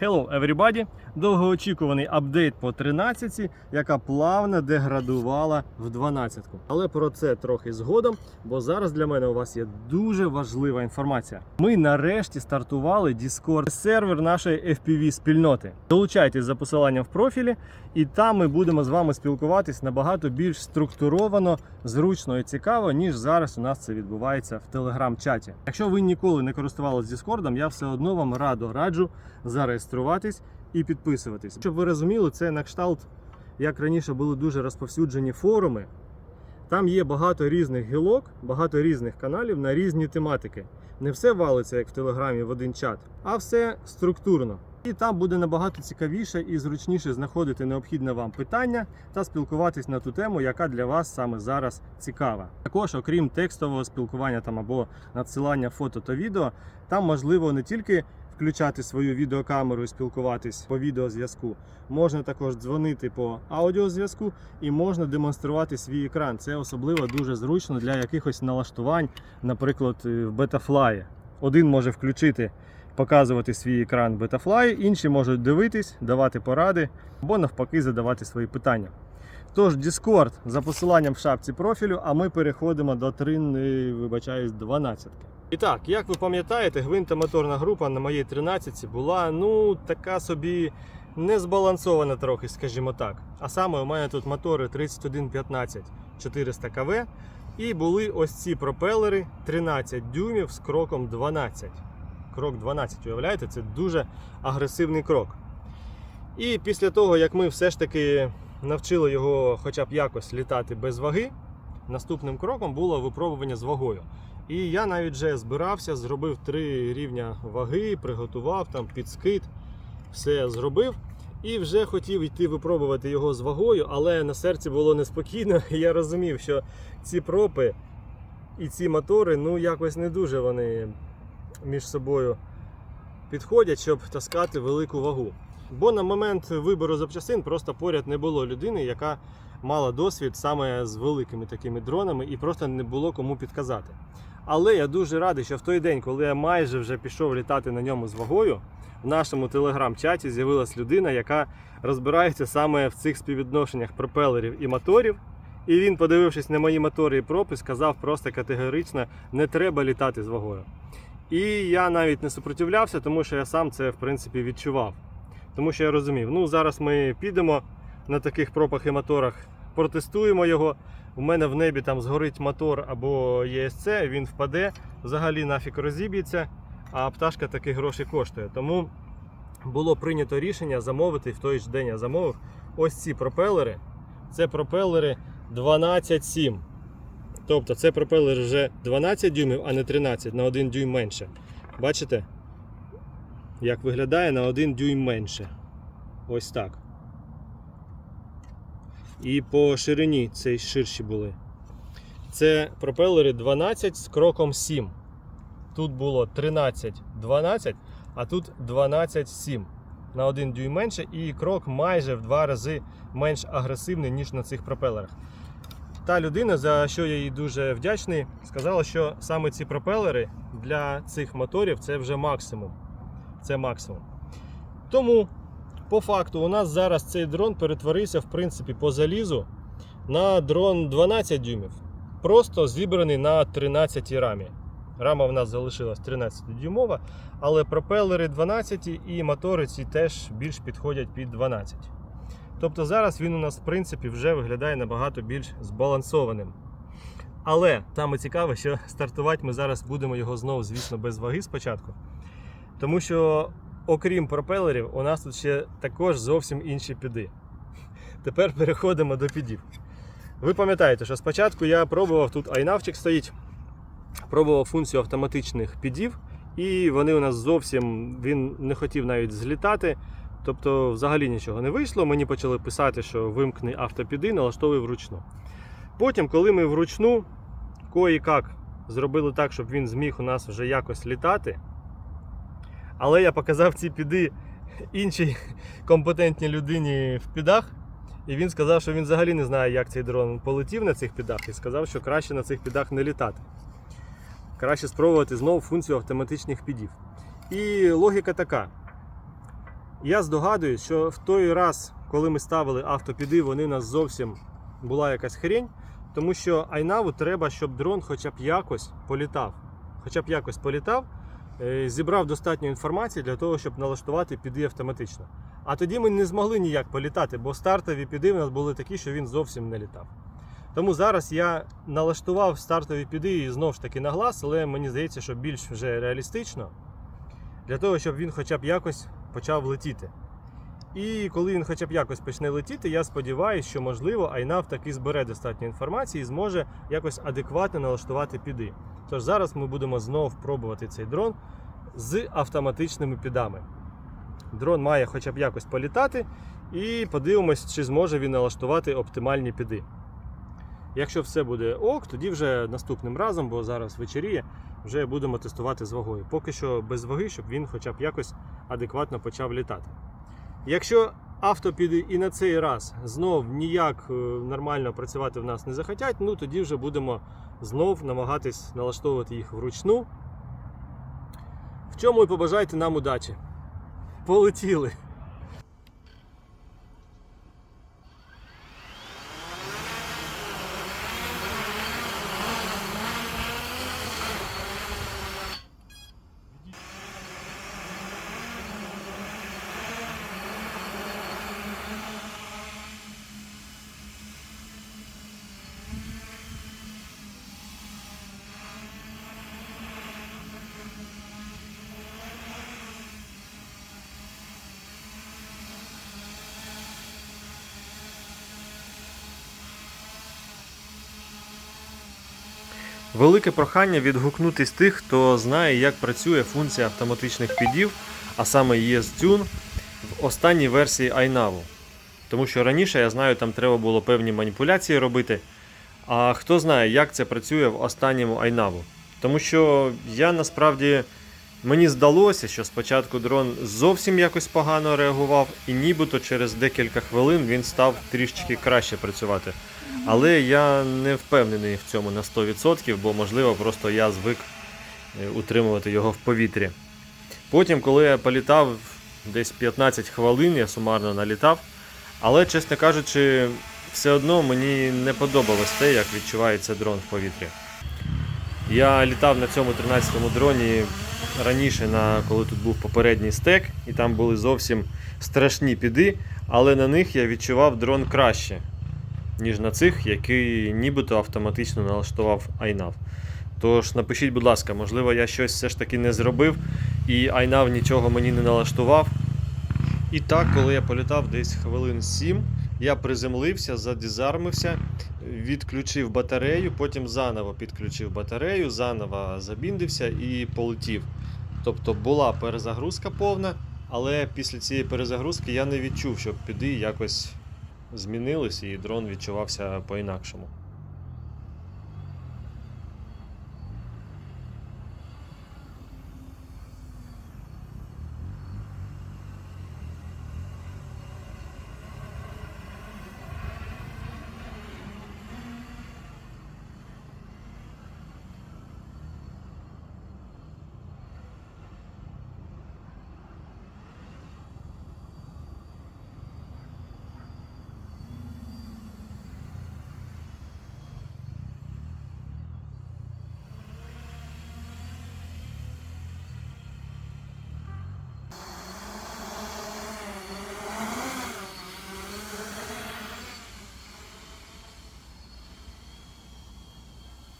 Hello everybody! Довгоочікуваний апдейт по 13, яка плавно деградувала в 12. Але про це трохи згодом, бо зараз для мене у вас є дуже важлива інформація. Ми нарешті стартували Discord сервер нашої FPV спільноти. Долучайтесь за посиланням в профілі, і там ми будемо з вами спілкуватись набагато більш структуровано, зручно і цікаво, ніж зараз у нас це відбувається в телеграм-чаті. Якщо ви ніколи не користувалися Discord, я все одно вам радо раджу зареєструватись і підписуватись. Щоб ви розуміли, це на кшталт, як раніше були дуже розповсюджені форуми. Там є багато різних гілок, багато різних каналів на різні тематики. Не все валиться, як в Телеграмі в один чат, а все структурно. І там буде набагато цікавіше і зручніше знаходити необхідне вам питання та спілкуватись на ту тему, яка для вас саме зараз цікава. Також, окрім текстового спілкування там або надсилання фото та відео, там можливо не тільки включати свою відеокамеру і спілкуватись по відеозв'язку, можна також дзвонити по аудіозв'язку і можна демонструвати свій екран. Це особливо дуже зручно для якихось налаштувань, наприклад, е, в Betafly. Один може включити показувати свій екран Betafly, інші можуть дивитись, давати поради або навпаки задавати свої питання. Тож, Discord за посиланням в шапці профілю, а ми переходимо до 3, не вибачаюсь, 12. І так, як ви пам'ятаєте, гвинтомоторна група на моїй 13 була ну така собі незбалансована трохи, скажімо так. А саме у мене тут мотори 3115 400 КВ і були ось ці пропелери 13 дюймів з кроком 12 крок 12. Уявляєте, це дуже агресивний крок. І після того, як ми все ж таки навчили його хоча б якось літати без ваги, наступним кроком було випробування з вагою. І я навіть вже збирався, зробив три рівня ваги, приготував там підскид, все зробив. І вже хотів йти випробувати його з вагою, але на серці було неспокійно. І я розумів, що ці пропи і ці мотори, ну якось не дуже вони між собою підходять, щоб таскати велику вагу. Бо на момент вибору запчастин просто поряд не було людини, яка мала досвід саме з великими такими дронами, і просто не було кому підказати. Але я дуже радий, що в той день, коли я майже вже пішов літати на ньому з вагою, в нашому телеграм-чаті з'явилась людина, яка розбирається саме в цих співвідношеннях пропелерів і моторів. І він, подивившись на мої мотори і пропи, сказав просто категорично: не треба літати з вагою. І я навіть не супротивлявся, тому що я сам це в принципі відчував. Тому що я розумів, ну зараз ми підемо на таких пропах і моторах, протестуємо його. У мене в небі там згорить мотор або ЄСЦ, він впаде, взагалі нафіг розіб'ється, а пташка таких грошей коштує. Тому було прийнято рішення замовити в той же день я замовив ось ці пропелери. Це пропелери 12.7. Тобто це пропелер вже 12 дюймів, а не 13, на 1 дюйм менше. Бачите? Як виглядає на 1 дюйм менше. Ось так. І по ширині цей ширші були. Це пропелери 12 з кроком 7. Тут було 13-12, а тут 12-7. На 1 дюйм менше, і крок майже в два рази менш агресивний, ніж на цих пропелерах. Та людина, за що я їй дуже вдячний, сказала, що саме ці пропелери для цих моторів це вже максимум. Це максимум. Тому, по факту, у нас зараз цей дрон перетворився, в принципі, по залізу на дрон 12 дюймів. Просто зібраний на 13 рамі. Рама в нас залишилась 13 дюймова, але пропелери 12 і мотори ці теж більш підходять під 12. Тобто зараз він у нас, в принципі, вже виглядає набагато більш збалансованим. Але там і цікаво, що стартувати ми зараз будемо його знову, звісно, без ваги спочатку. Тому що, окрім пропелерів, у нас тут ще також зовсім інші піди. Тепер переходимо до підів. Ви пам'ятаєте, що спочатку я пробував тут айнавчик стоїть, пробував функцію автоматичних підів, і вони у нас зовсім він не хотів навіть злітати. Тобто взагалі нічого не вийшло. Мені почали писати, що вимкни автопіди, налаштовуй вручну. Потім, коли ми вручну кої-как зробили так, щоб він зміг у нас вже якось літати. Але я показав ці піди іншій компетентній людині в підах. І він сказав, що він взагалі не знає, як цей дрон полетів на цих підах, і сказав, що краще на цих підах не літати. Краще спробувати знову функцію автоматичних підів. І логіка така. Я здогадуюсь, що в той раз, коли ми ставили автопіди, вони нас зовсім була якась хрень, тому що Айнаву треба, щоб дрон хоча б якось політав. Хоча б якось політав, зібрав достатньо інформації для того, щоб налаштувати піди автоматично. А тоді ми не змогли ніяк політати, бо стартові піди в нас були такі, що він зовсім не літав. Тому зараз я налаштував стартові піди і знову ж таки на глаз, але мені здається, що більш вже реалістично для того, щоб він хоча б якось почав летіти. І коли він хоча б якось почне летіти, я сподіваюся, що можливо Айнав таки збере достатньо інформації і зможе якось адекватно налаштувати піди. Тож зараз ми будемо знову пробувати цей дрон з автоматичними підами. Дрон має хоча б якось політати, і подивимось, чи зможе він налаштувати оптимальні піди. Якщо все буде ок, тоді вже наступним разом, бо зараз вечеріє, вже будемо тестувати з вагою. Поки що без ваги, щоб він хоча б якось адекватно почав літати. Якщо автопіди і на цей раз знов ніяк е, нормально працювати в нас не захотять, ну тоді вже будемо знов намагатись налаштовувати їх вручну. В чому і побажайте нам удачі. Полетіли! Велике прохання відгукнутись тих, хто знає, як працює функція автоматичних підів, а саме ES-Tune в останній версії iNav. Тому що раніше, я знаю, там треба було певні маніпуляції робити. А хто знає, як це працює в останньому iNav. Тому що я насправді мені здалося, що спочатку дрон зовсім якось погано реагував, і нібито через декілька хвилин він став трішечки краще працювати. Але я не впевнений в цьому на 100%, бо можливо просто я звик е, утримувати його в повітрі. Потім, коли я політав десь 15 хвилин, я сумарно налітав. Але, чесно кажучи, все одно мені не подобалось те, як відчувається дрон в повітрі. Я літав на цьому 13-му дроні раніше, на, коли тут був попередній стек, і там були зовсім страшні піди, але на них я відчував дрон краще, ніж на цих, який нібито автоматично налаштував iNav. Тож напишіть, будь ласка, можливо, я щось все ж таки не зробив, і iNav нічого мені не налаштував. І так, коли я політав десь хвилин 7, я приземлився, задізармився, відключив батарею, потім заново підключив батарею, заново забіндився і полетів. Тобто була перезагрузка повна, але після цієї перезагрузки я не відчув, щоб піди якось змінились і дрон відчувався по-інакшому.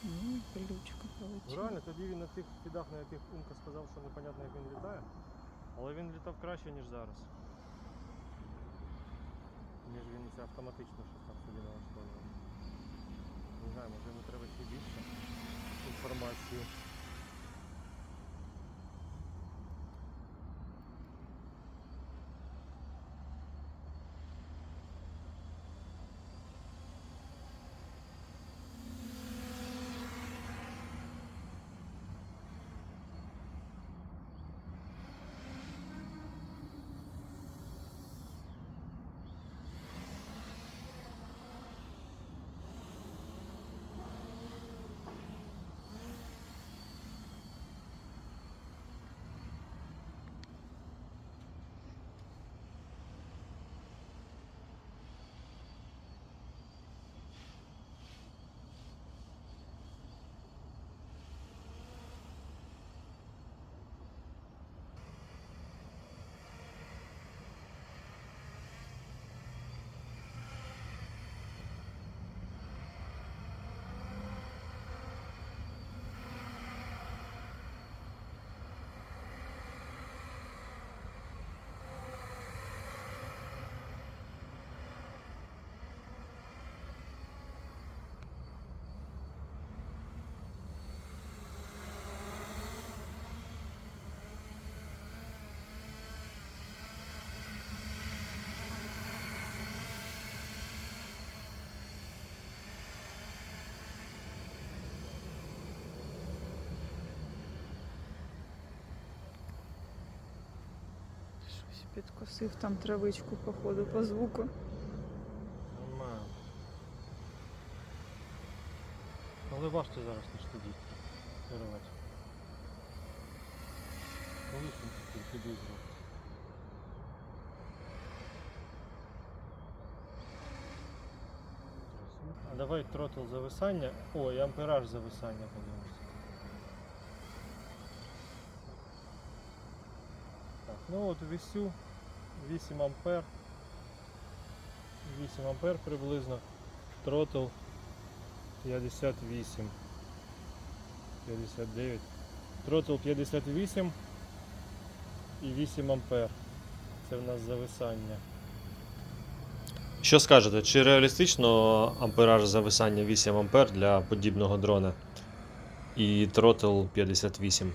Ну, колючка. Реально, тоді він на тих підах, на яких Умка сказав, що непонятно, як він літає. Але він літав краще, ніж зараз. Ніж він це автоматично щось там собі налаштовував. Не знаю, може йому треба ще більше інформації. Підкосив там травичку, походу, по звуку. Нормально. Але важко зараз ніж тоді керувати. Колись він тільки піду. А давай тротл зависання. О, і ампераж зависання подивимося. Так, ну от вісю 8 ампер. 8 ампер приблизно. Тротл 58. 59. Тротл 58 і 8 ампер. Це в нас зависання. Що скажете, чи реалістично ампераж зависання 8 ампер для подібного дрона і тротл 58?